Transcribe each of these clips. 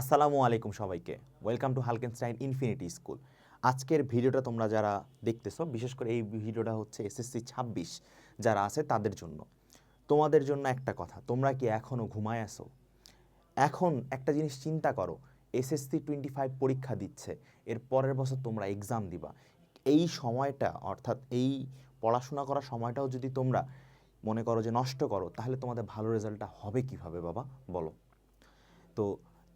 আসসালামু আলাইকুম সবাইকে। Welcome to Halkenstein infinity school আজকের ভিডিওটা তোমরা যারা দেখতেছো, বিশেষ করে এই ভিডিওটা হচ্ছে এসএসসি ছাব্বিশ যারা আছে তাদের জন্য। তোমাদের জন্য একটা কথা, তোমরা কি এখনও ঘুমায় আসো এখন একটা জিনিস চিন্তা করো এসএসসি টোয়েন্টি ফাইভ পরীক্ষা দিচ্ছে, এর পরের বছর তোমরা এক্সাম দিবা। এই সময়টা, অর্থাৎ এই পড়াশোনা করার সময়টাও যদি তোমরা মনে করো যে নষ্ট করো, তাহলে তোমাদের ভালো রেজাল্টটা হবে কীভাবে বাবা? বলো। তো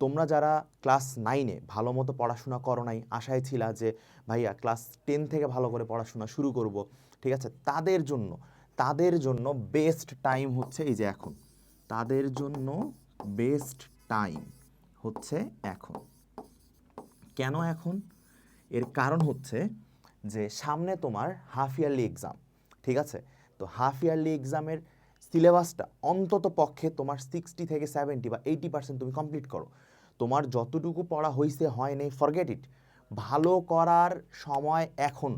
তোমরা যারা ক্লাস নাইনে ভালো মতো পড়াশোনা করো নাই, আশায় ছিলা যে, ভাইয়া, ক্লাস টেন থেকে ভালো করে পড়াশোনা শুরু করব ঠিক আছে? তাদের জন্য তাদের জন্য বেস্ট টাইম হচ্ছে এই যে এখন। তাদের জন্য বেস্ট টাইম হচ্ছে এখন। কেন এখন? এর কারণ হচ্ছে যে, সামনে তোমার হাফ ইয়ারলি এক্সাম ঠিক আছে? তো হাফ ইয়ারলি এক্সামের সিলেবাসটা অন্তত পক্ষে তোমার সিক্সটি থেকে সেভেন্টি বা এইটি পার্সেন্ট তুমি কমপ্লিট করো। তোমার যতটুকু পড়া হয়েছে হয় নেই ফরগেট ইট ভালো করার সময় এখন,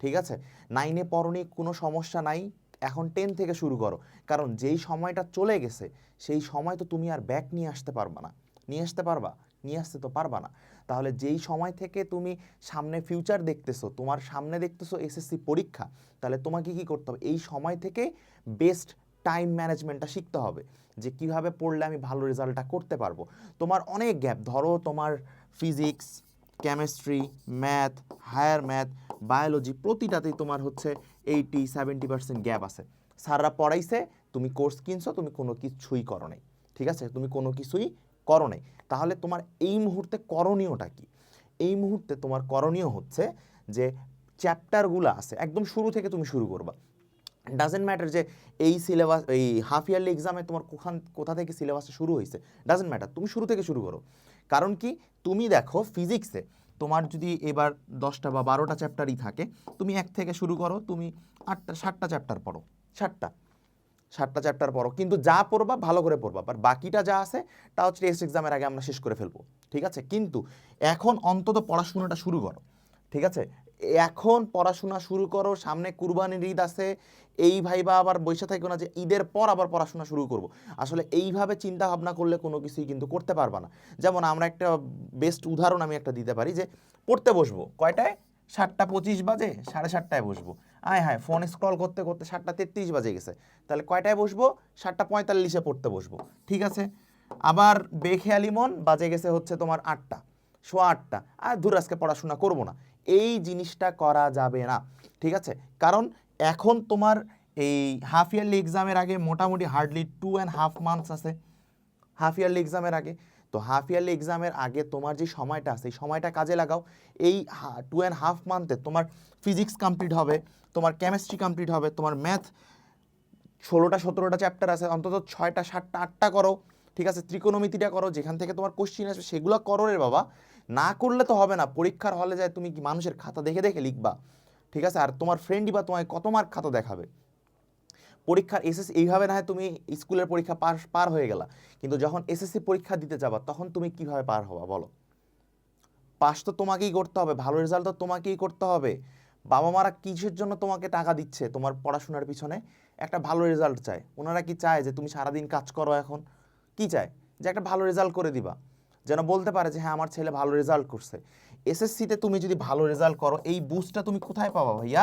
ঠিক আছে? নাইনে পড়নি, কোনো সমস্যা নাই, এখন টেন থেকে শুরু করো। কারণ যেই সময়টা চলে গেছে, সেই সময় তো তুমি আর ব্যাক নিয়ে আসতে পারবা না। নিয়ে আসতে পারবা? নিয়ে আসতে তো পারবা না। তাহলে যেই সময় থেকে তুমি সামনে ফিউচার দেখতেছো, তোমার সামনে দেখতেছো এসএসসি পরীক্ষা, তাহলে তোমাকে কি করতে হবে? এই সময় থেকে বেস্ট টাইম ম্যানেজমেন্টটা শিখতে হবে, যে কীভাবে পড়লে আমি ভালো রেজাল্টটা করতে পারব। তোমার অনেক গ্যাপ ধরো তোমার physics chemistry math higher math biology প্রতিটাতেই তোমার হচ্ছে এইটি সেভেন্টি পার্সেন্ট গ্যাপ আছে। স্যাররা পড়াইছে, তুমি কোর্স কিনছো, তুমি কোনো কিছুই করো নাই, ঠিক আছে? তুমি কোনো কিছুই করো নাই। তাহলে তোমার এই মুহূর্তে করণীয়টা কি? এই মুহূর্তে তোমার করণীয় হচ্ছে যে চ্যাপ্টারগুলো আছে, একদম শুরু থেকে তুমি শুরু করবা। ডাজেন্ট ম্যাটার যে এই সিলেবাস এই হাফ ইয়ারলি এক্সামে তোমার কোখান, কোথা থেকে সিলেবাসটা শুরু হয়েছে ডাজেন্ট ম্যাটার তুমি শুরু থেকে শুরু করো। কারণ কি? তুমি দেখো ফিজিক্সে তোমার যদি এবার দশটা বা বারোটা চ্যাপ্টারই থাকে, তুমি এক থেকে শুরু করো, তুমি আটটা ষাটটা চ্যাপ্টার পড়ো ষাটটা ষাটটা চ্যাপ্টার পড়ো, কিন্তু যা পড়বা ভালো করে পড়বা বাট বাকিটা যা আছে, তা হচ্ছে টেস্ট এক্সামের আগে আমরা শেষ করে ফেলব, ঠিক আছে? কিন্তু এখন অন্তত পড়াশোনাটা শুরু করো, ঠিক আছে? এখন পড়াশোনা শুরু করো, সামনে কুরবানির ঈদ আছে, এই ভাইবা আবার বসে থাকো না যে ঈদের পর আবার পড়াশোনা শুরু করব। আসলে এইভাবে চিন্তা ভাবনা করলে কোনো কিছুই কিন্তু করতে পারবা না। যেমন আমরা একটা বেস্ট উদাহরণ আমি একটা দিতে পারি যে, পড়তে বসবো, কয়টায়? সাতটা পঁচিশ বাজে, সাড়ে সাতটায় বসবো। আয় হ্যাঁ ফোন স্ক্রল করতে করতে সাতটা তেত্রিশ বাজে গেছে। তাহলে কয়টায় বসবো? সাতটা পঁয়তাল্লিশে পড়তে বসবো। ঠিক আছে? আবার বেখেয়ালি মন, বাজে গেছে হচ্ছে তোমার আটটা, সোয়া আটটা। আর দূর আজকে পড়াশোনা করব না। এই জিনিসটা করা যাবে না, ঠিক আছে? কারণ এখন তোমার এই হাফ ইয়ারলি এক্সামের আগে মোটামুটি hardly two and half months আছে হাফ ইয়ারলি এক্সামের আগে। তো হাফ ইয়ারলি এক্সামের আগে তোমার যে সময়টা আছে, এই সময়টা কাজে লাগাও। এই টু অ্যান্ড হাফ মান্থে তোমার ফিজিক্স কমপ্লিট হবে, তোমার কেমিস্ট্রি কমপ্লিট হবে, তোমার ম্যাথ ষোলোটা সতেরোটা চ্যাপ্টার আছে, অন্তত ছয়টা, সাতটা, আটটা করো, ঠিক আছে? ত্রিকোণমিতিটা করো, যেখান থেকে তোমার কোশ্চিন আসবে, সেগুলো করো রে বাবা। না করলে তো হবে না। পরীক্ষার হলে যায় তুমি কি মানুষের খাতা দেখে দেখে লিখবা। ঠিক আছে? আর তোমার ফ্রেন্ডই বা তোমায় কত মার্ক খাতা দেখাবে? পরীক্ষার এসএসসি এইভাবে না হয় তুমি স্কুলের পরীক্ষা পার পার হয়ে গেলা। কিন্তু যখন এসএসসি পরীক্ষা দিতে যাবা, তখন তুমি কীভাবে পার হবা বলো? পাস তো তোমাকেই করতে হবে, ভালো রেজাল্ট তো তোমাকেই করতে হবে। বাবা মারা কিসের জন্য তোমাকে টাকা দিচ্ছে? তোমার পড়াশোনার পিছনে একটা ভালো রেজাল্ট চায়। ওনারা কি চায় যে, তুমি সারাদিন কাজ করো এখন? কি চায়? যে, একটা ভালো রেজাল্ট করে দিবা। যেন বলতে পারে যে হ্যাঁ আমার ছেলে ভালো রেজাল্ট করছে। এসএসসিতে তুমি যদি ভালো রেজাল্ট করো, এই বুস্টটা তুমি কোথায় পাবা ভাইয়া?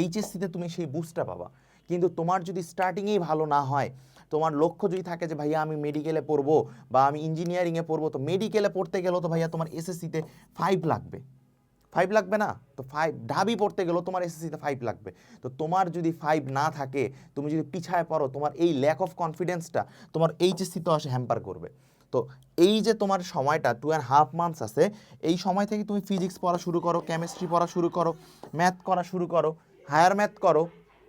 এইচএসসিতে তুমি সেই বুস্টটা পাবা। কিন্তু তোমার যদি স্টার্টিংয়েই ভালো না হয়, তোমার লক্ষ্য যদি থাকে যে, ভাইয়া, আমি মেডিকেলে পড়ব বা আমি ইঞ্জিনিয়ারিংয়ে পড়ব, তো মেডিকেলে পড়তে গেলেও তো ভাইয়া তোমার এসএসসিতে ফাইভ লাগবে। ফাইভ লাগবে না? তো ফাইভ ঢাবি পড়তে গেলেও তোমার এসএসসিতে ফাইভ লাগবে। তো তোমার যদি ফাইভ না থাকে, তুমি যদি পিছায় পড়ো, তোমার এই ল্যাক অফ কনফিডেন্সটা তোমার এইচএসসিতে আসে হ্যাম্পার করবে। তো এই যে তোমার সময়টা টু অ্যান্ড হাফ মান্থস আছে, এই সময় থেকে তুমি ফিজিক্স পড়া শুরু করো কেমিস্ট্রি পড়া শুরু করো ম্যাথ করা শুরু করো হায়ার ম্যাথ করো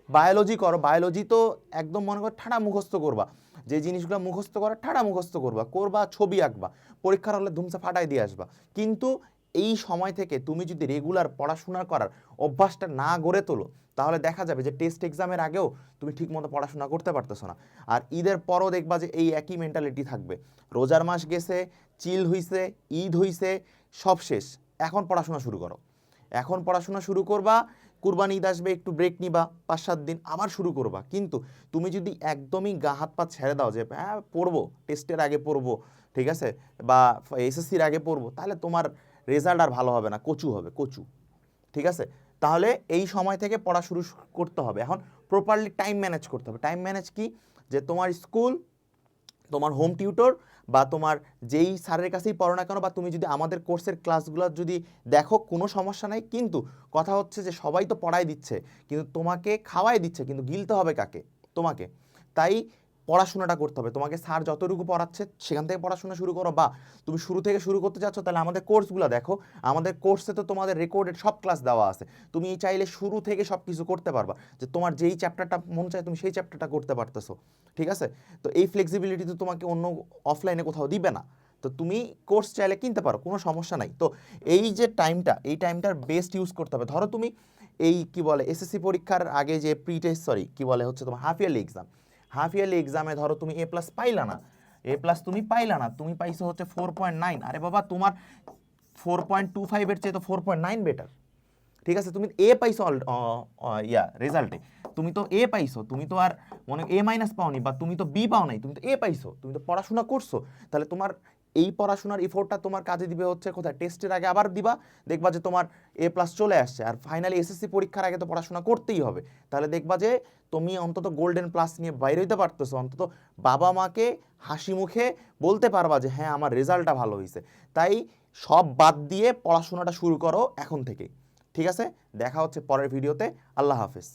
বায়োলজি করো বায়োলজি তো একদম মনে করো ঠাড়া মুখস্থ করবা। যে জিনিসগুলো মুখস্থ করা ঠাড়া মুখস্থ করবা করবা, ছবি আঁকবা, পরীক্ষার হলে ধুমসা ফাটাই দিয়ে আসবা। কিন্তু এই সময় থেকে তুমি যদি রেগুলার পড়াশোনা করার অভ্যাসটা না গড়ে তোলো, তাহলে দেখা যাবে যে টেস্ট এক্সামের আগেও তুমি ঠিকমতো পড়াশোনা করতে পারতেছো না। আর ঈদের পরও দেখবা যে এই একই মেন্টালিটি থাকবে। রোজার মাস গেছে চিল হইছে, ঈদ হইছে, সব শেষ। এখন পড়াশোনা শুরু করো। এখন পড়াশোনা শুরু করবা, কুরবানি ঈদ আসবে, একটু ব্রেক নিবা পাঁচ সাত দিন আবার শুরু করবা। কিন্তু তুমি যদি একদমই গা, হাত, পা ছেড়ে দাও যে হ্যাঁ পড়ব টেস্টের আগে পড়ব, ঠিক আছে? বা এসএসসির আগে পড়ব, তাহলে তোমার রেজাল্ট আর ভালো হবে না, কচু হবে, কচু। ঠিক আছে? তাহলে এই সময় থেকে পড়া শুরু করতে হবে। এখন প্রপারলি টাইম ম্যানেজ করতে হবে। টাইম ম্যানেজ কি? যে তোমার স্কুল, তোমার হোম টিউটর বা তোমার যেই স্যারের কাছেই পড়ো না কেন বা তুমি যদি আমাদের কোর্সের ক্লাসগুলো যদি দেখো, কোনো সমস্যা নাই। কিন্তু কথা হচ্ছে যে সবাই তো পড়াই দিচ্ছে, কিন্তু তোমাকে খাওয়াই দিচ্ছে, কিন্তু গিলতে হবে কাকে? তোমাকে। তাই পড়াশোনাটা করতে হবে। তোমাকে স্যার যতটুকু পড়াচ্ছে সেখান থেকে পড়াশোনা শুরু করো বা তুমি শুরু থেকে শুরু করতে চাচ্ছ তাহলে আমাদের কোর্সগুলো দেখো। আমাদের কোর্সে তো তোমাদের রেকর্ডেড সব ক্লাস দেওয়া আছে। তুমি চাইলে শুরু থেকে সব কিছু করতে পারবা। যে তোমার যেই চ্যাপ্টারটা মন চায় তুমি সেই চ্যাপ্টারটা করতে পারতেছো। ঠিক আছে? তো এই ফ্লেক্সিবিলিটি তো তোমাকে অন্য অফলাইনে কোথাও দিবে না। তো তুমি কোর্স চাইলে কিনতে পারো, কোনো সমস্যা নাই। তো এই যে টাইমটা এই টাইমটার বেস্ট ইউজ করতে হবে। ধরো তুমি এই কি বলে এসএসসি পরীক্ষার আগে যে প্রি টেস্ট সরি কি বলে হচ্ছে তোমার half yearly exam half yearly এক্সামে ধরো তুমি এ প্লাস পাইলা না এ প্লাস তুমি পাইলা না, তুমি পাইছো হচ্ছে ফোর পয়েন্ট নাইন আরে বাবা, তোমার ফোর পয়েন্ট টু ফাইভের চেয়ে তো ফোর পয়েন্ট নাইন বেটার ঠিক আছে, তুমি এ পাইছো অল- ইয়া রেজাল্টে তুমি তো এ পাইছো, তুমি তো আর মনে এ মাইনাস পাওনি বা তুমি তো বি পাও নাই, তুমি তো এ পাইছো, তুমি তো পড়াশোনা করছ। তাহলে তোমার এই পড়াশোনার ইফোর্টটা তোমার কাজে দিবে হচ্ছে কোথায়? টেস্টের আগে আবার দিবা, দেখবা যে তোমার এ প্লাস চলে আসছে। আর ফাইনালি এসএসসি পরীক্ষার আগে তো পড়াশোনা করতেই হবে। তাহলে দেখবা যে তুমি অন্তত গোল্ডেন প্লাস নিয়ে বাইরে হইতে পারতেছো। অন্তত বাবা মাকে হাসি মুখে বলতে পারবা যে হ্যাঁ আমার রেজাল্টটা ভালো হয়েছে তাই সব বাদ দিয়ে পড়াশোনাটা শুরু করো এখন থেকে। ঠিক আছে? দেখা হচ্ছে পরের ভিডিওতে আল্লাহ হাফেজ।